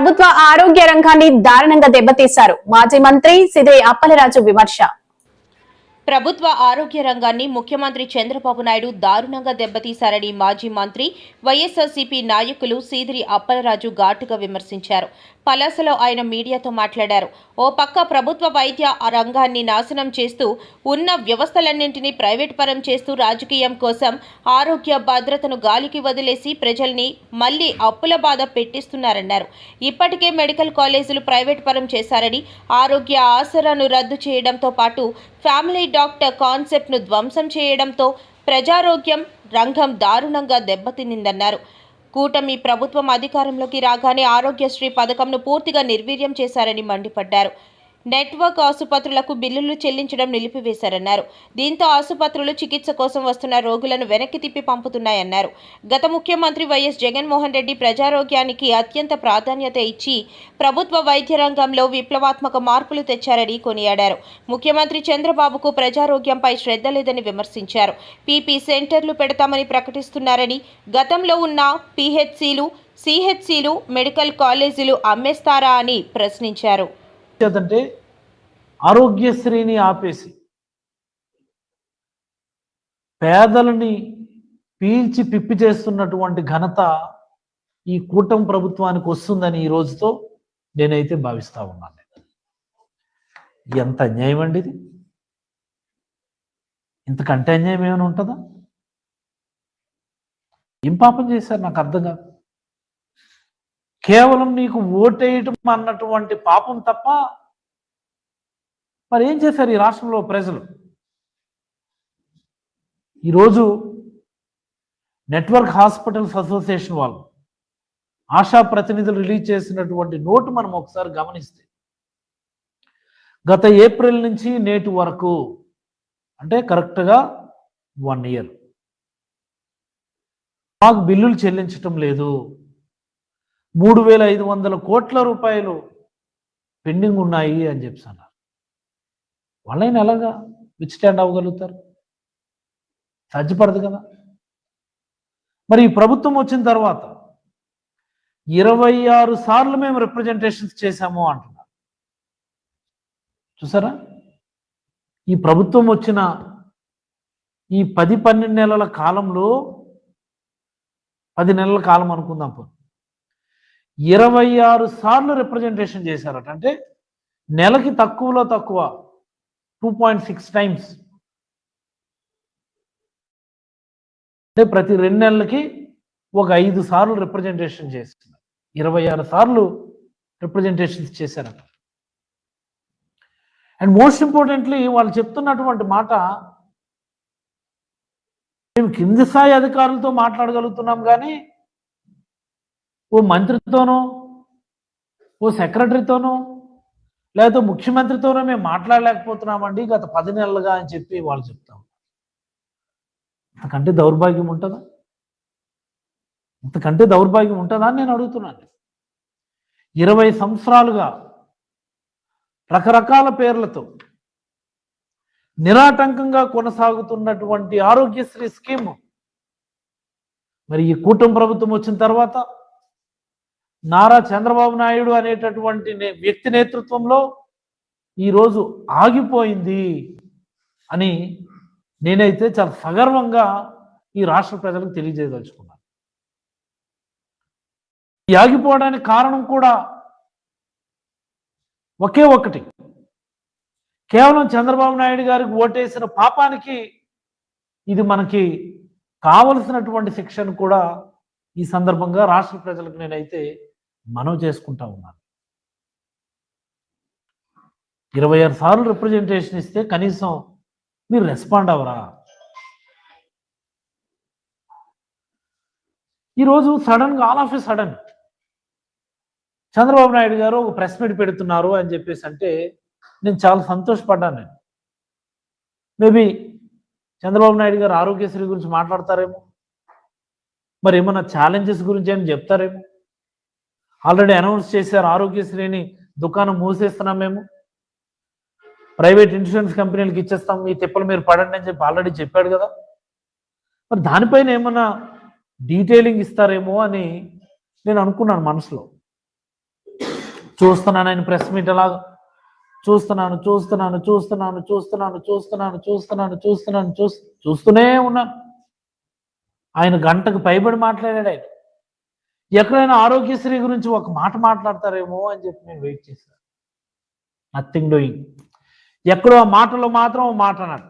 ప్రభుత్వ ఆరోగ్య రంగాన్ని దారుణంగా దెబ్బతీశారు. మాజీ మంత్రి సిదే అప్పలరాజు విమర్శ. ప్రభుత్వ ఆరోగ్య రంగాన్ని ముఖ్యమంత్రి చంద్రబాబు నాయుడు దారుణంగా దెబ్బతీశారని మాజీ మంత్రి వైఎస్ఆర్సీపీ నాయకులు సీదిరి అప్పలరాజు ఘాటుగా విమర్శించారు. పలాసలో ఆయన మీడియాతో మాట్లాడారు. ఓ పక్క ప్రభుత్వ వైద్య రంగాన్ని నాశనం చేస్తూ ఉన్న వ్యవస్థలన్నింటినీ ప్రైవేట్ పరం చేస్తూ రాజకీయం కోసం ఆరోగ్య భద్రతను గాలికి వదిలేసి ప్రజల్ని మళ్ళీ అప్పుల బాధ పెట్టిస్తున్నారన్నారు. ఇప్పటికే మెడికల్ కాలేజీలు ప్రైవేట్ పరం చేశారని ఆరోగ్య ఆసరాను రద్దు చేయడంతో పాటు ఫ్యామిలీ డాక్టర్ కాన్సెప్ట్ను ధ్వంసం చేయడంతో ప్రజారోగ్యం రంగం దారుణంగా దెబ్బతినిందన్నారు కూటమి ప్రభుత్వం అధికారంలోకి రాగానే ఆరోగ్యశ్రీ పథకంను పూర్తిగా నిర్వీర్యం చేశారని మండిపడ్డారు. నెట్వర్క్ ఆసుపత్రులకు బిల్లులు చెల్లించడం నిలిపివేశారన్నారు. దీంతో ఆసుపత్రులు చికిత్స కోసం వస్తున్న రోగులను వెనక్కి తిప్పి పంపుతున్నాయన్నారు. గత ముఖ్యమంత్రి వైఎస్ జగన్మోహన్ రెడ్డి ప్రజారోగ్యానికి అత్యంత ప్రాధాన్యత ఇచ్చి ప్రభుత్వ వైద్య రంగంలో విప్లవాత్మక మార్పులు తెచ్చారని కొనియాడారు. ముఖ్యమంత్రి చంద్రబాబుకు ప్రజారోగ్యంపై శ్రద్ధ లేదని విమర్శించారు. పీపీ సెంటర్లు పెడతామని ప్రకటిస్తున్నారని గతంలో ఉన్న పీహెచ్సీలు సిహెచ్సీలు మెడికల్ కాలేజీలు అమ్మేస్తారా అని ప్రశ్నించారు. చేతంటే ఆరోగ్యశ్రీని ఆపేసి పేదలని పీల్చి పిప్పి చేస్తున్నటువంటి ఘనత ఈ కూటమి ప్రభుత్వానికి వస్తుందని ఈ రోజుతో నేనైతే భావిస్తా ఉన్నాను. ఎంత అన్యాయం అండి ఇది? ఇంతకంటే అన్యాయం ఏమైనా ఉంటుందా? ఏం పాపం చేశారు? నాకు అర్థం కాదు. కేవలం నీకు ఓటేయటం అన్నటువంటి పాపం తప్ప మరి ఏం చేశారు ఈ రాష్ట్రంలో ప్రజలు? ఈరోజు నెట్వర్క్ హాస్పిటల్స్ అసోసియేషన్ వాళ్ళు ఆశా ప్రతినిధులు రిలీజ్ చేసినటువంటి నోటు మనం ఒకసారి గమనిస్తే గత ఏప్రిల్ నుంచి నేటి వరకు అంటే కరెక్ట్గా వన్ ఇయర్. మాకు బిల్లులు చెల్లించటం లేదు. మూడు వేల ఐదు వందల కోట్ల రూపాయలు పెండింగ్ ఉన్నాయి అని చెప్పి అన్నారు. వాళ్ళైనా ఎలాగా విచ్స్టాండ్ అవ్వగలుగుతారు? సాధ్యపడదు కదా. మరి ఈ ప్రభుత్వం వచ్చిన తర్వాత ఇరవై ఆరు సార్లు మేము రిప్రజెంటేషన్స్ చేశాము అంటున్నారు. చూసారా? ఈ ప్రభుత్వం వచ్చిన ఈ పది పన్నెండు నెలల కాలంలో పది నెలల కాలం అనుకుందాం ఇరవై ఆరు సార్లు రిప్రజెంటేషన్ చేశారట. అంటే నెలకి తక్కువలో తక్కువ టూ పాయింట్ సిక్స్ టైమ్స్ అంటే ప్రతి రెండు నెలలకి ఒక ఐదు సార్లు రిప్రజెంటేషన్ చేస్తున్నారు. ఇరవై ఆరు సార్లు రిప్రజెంటేషన్స్ చేశారట. అండ్ మోస్ట్ ఇంపార్టెంట్లీ వాళ్ళు చెప్తున్నటువంటి మాట మేము కింది స్థాయి అధికారులతో మాట్లాడగలుగుతున్నాం కానీ ఓ మంత్రితోనో ఓ సెక్రటరీతోనో లేకపోతే ముఖ్యమంత్రితోనో మేము మాట్లాడలేకపోతున్నామండి గత పది నెలలుగా అని చెప్పి వాళ్ళు చెప్తాం. అంతకంటే దౌర్భాగ్యం ఉంటుందా? అంతకంటే దౌర్భాగ్యం ఉంటుందా అని నేను అడుగుతున్నాను. ఇరవై సంవత్సరాలుగా రకరకాల పేర్లతో నిరాటంకంగా కొనసాగుతున్నటువంటి ఆరోగ్యశ్రీ స్కీమ్. మరి ఈ కూటమి ప్రభుత్వం వచ్చిన తర్వాత నారా చంద్రబాబు నాయుడు అనేటటువంటి వ్యక్తి నేతృత్వంలో ఈరోజు ఆగిపోయింది అని నేనైతే చాలా సగర్వంగా ఈ రాష్ట్ర ప్రజలకు తెలియజేయదలుచుకున్నాను. ఈ ఆగిపోవడానికి కారణం కూడా ఒకే ఒకటి. కేవలం చంద్రబాబు నాయుడు గారికి ఓటేసిన పాపానికి ఇది మనకి కావలసినటువంటి శిక్షను కూడా ఈ సందర్భంగా రాష్ట్ర ప్రజలకు నేనైతే మనవ చేసుకుంటా ఉన్నారు ఇరవై ఆరు సార్లు రిప్రజెంటేషన్ ఇస్తే కనీసం మీరు రెస్పాండ్ అవరా ఈరోజు సడన్గా all of a sudden Chandrababu Naidu గారు ఒక ప్రెస్ మీట్ పెడుతున్నారు అని చెప్పేసి అంటే నేను చాలా సంతోషపడ్డాను నేను. మేబీ చంద్రబాబు నాయుడు గారు ఆరోగ్యశ్రీ గురించి మాట్లాడతారేమో? మరి ఏమన్నా ఛాలెంజెస్ గురించి అని చెప్తారేమో? ఆల్రెడీ అనౌన్స్ చేశారు ఆరోగ్యశ్రీని దుకాణం మూసేస్తున్నాం మేము. ప్రైవేట్ ఇన్సూరెన్స్ కంపెనీలకు ఇచ్చేస్తాం. మీ తిప్పలు మీరు పడండి అని చెప్పి ఆల్రెడీ చెప్పాడు కదా. మరి దానిపైన ఏమన్నా డీటెయిలింగ్ ఇస్తారేమో అని నేను అనుకున్నాను మనసులో. చూస్తున్నాను ఆయన ప్రెస్ మీట్ ఎలా చూస్తున్నాను చూస్తున్నాను చూస్తున్నాను చూస్తున్నాను చూస్తున్నాను చూస్తున్నాను చూస్తున్నాను చూస్తూనే ఉన్నాను ఆయన గంటకు పైబడి మాట్లాడాడు ఆయన. ఎక్కడైనా ఆరోగ్యశ్రీ గురించి ఒక మాట మాట్లాడతారేమో అని చెప్పి నేను వెయిట్ చేశాను నథింగ్ డూయింగ్ ఎక్కడో ఆ మాటలో మాత్రం మాట అన్నాడు.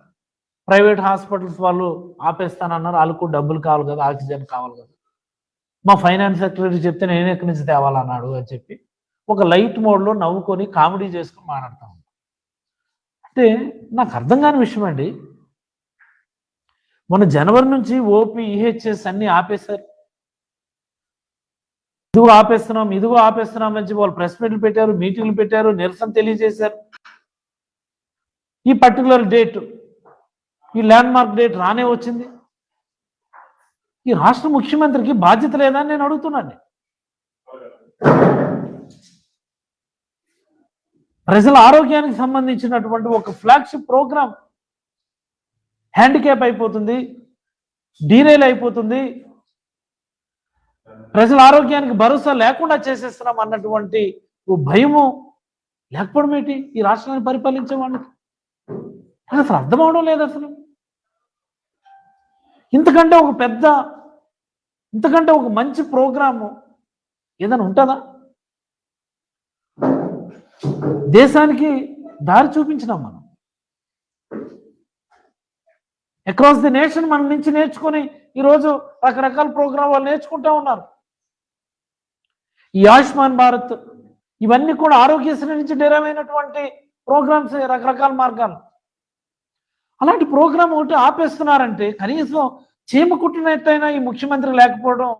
ప్రైవేట్ హాస్పిటల్స్ వాళ్ళు ఆపేస్తానన్నారు. వాళ్ళకు డబ్బులు కావాలి కదా ఆక్సిజన్ కావాలి కదా. మా ఫైనాన్స్ సెక్రటరీ చెప్తే నేను ఎక్కడి నుంచి తేవాలన్నాడు అని చెప్పి ఒక లైట్ మోడ్లో నవ్వుకొని కామెడీ చేసుకుని మాట్లాడతా అంటే నాకు అర్థం కాని విషయం అండి. మొన్న జనవరి నుంచి ఓపీ ఈహెచ్ఎస్ అన్ని ఆపేశారు. ఇదిగో ఆపేస్తున్నాం ఇదిగో ఆపేస్తున్నాం అని చెప్పి వాళ్ళు ప్రెస్ మీట్లు పెట్టారు మీటింగ్లు పెట్టారు నిరసన తెలియజేశారు. ఈ పర్టికులర్ డేట్ ఈ ల్యాండ్ మార్క్ డేట్ రానే వచ్చింది. ఈ రాష్ట్ర ముఖ్యమంత్రికి బాధ్యత లేదా అని నేను అడుగుతున్నాను. ప్రజల ఆరోగ్యానికి సంబంధించినటువంటి ఒక ఫ్లాగ్షిప్ ప్రోగ్రామ్ హ్యాండిక్యాప్ అయిపోతుంది డీరైల్ అయిపోతుంది. ప్రజల ఆరోగ్యానికి భరోసా లేకుండా చేసేస్తున్నాం అన్నటువంటి ఓ భయము లేకపోవడం ఏంటి? ఈ రాష్ట్రాన్ని పరిపాలించే వాళ్ళకి. అసలు అర్థం అవడం లేదు అసలు. ఇంతకంటే ఒక పెద్ద ఇంతకంటే ఒక మంచి ప్రోగ్రాము ఏదైనా ఉంటుందా? దేశానికి దారి చూపించినాం మనం. అక్రాస్ ది నేషన్ మన నుంచి నేర్చుకొని ఈరోజు రకరకాల ప్రోగ్రాం వాళ్ళు నేర్చుకుంటా ఉన్నారు. ఈ ఆయుష్మాన్ భారత్ ఇవన్నీ కూడా ఆరోగ్యశ్రీ నుంచి డెరైవ్ అయినటువంటి ప్రోగ్రామ్స్ రకరకాల మార్గాలు. అలాంటి ప్రోగ్రాం ఒకటి ఆపేస్తున్నారంటే కనీసం చీమ కుట్టినట్టయినా ఈ ముఖ్యమంత్రి లేకపోవడం